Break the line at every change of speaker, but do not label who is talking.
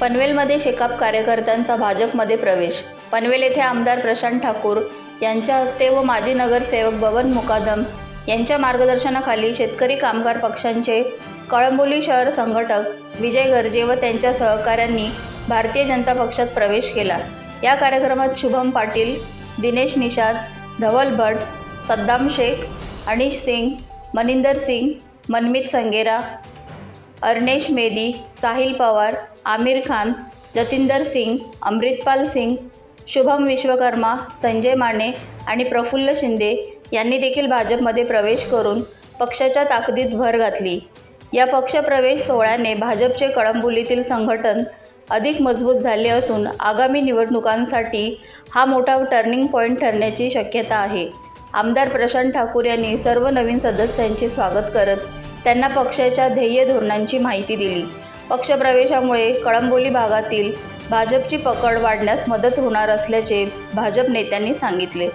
पनवेलमध्ये शेकाप कार्यकर्त्यांचा भाजपमध्ये प्रवेश. पनवेल येथे आमदार प्रशांत ठाकूर यांच्या हस्ते व माजी नगरसेवक बबन मुकादम यांच्या मार्गदर्शनाखाली शेतकरी कामगार पक्षांचे कळंबोली शहर संघटक विजय गर्जे व त्यांच्या सहकाऱ्यांनी भारतीय जनता पक्षात प्रवेश केला. या कार्यक्रमात शुभम पाटील दिनेश निषाद धवल भट सद्दाम शेख अनिश सिंग मनिंदर सिंग मनमित संगेरा अर्नेश मेदी साहिल पवार आमिर खान जतिंदर सिंग अमृतपाल सिंग शुभम विश्वकर्मा संजय माने आणि प्रफुल्ल शिंदे यांनी देखील भाजपमध्ये प्रवेश करून पक्षाच्या ताकदीत भर घातली. या पक्षप्रवेश सोहळ्याने भाजपचे कळंबोलीतील संघटन अधिक मजबूत झाले असून आगामी निवडणुकांसाठी हा मोठा टर्निंग पॉईंट ठरण्याची शक्यता आहे. आमदार प्रशांत ठाकूर यांनी सर्व नवीन सदस्यांचे स्वागत करत त्यांना पक्षाच्या ध्येय धोरणांची माहिती दिली. पक्षप्रवेशामुळे कळंबोली भागातील भाजपची पकड वाढण्यास मदत होणार असल्याचे भाजप नेत्यांनी सांगितले.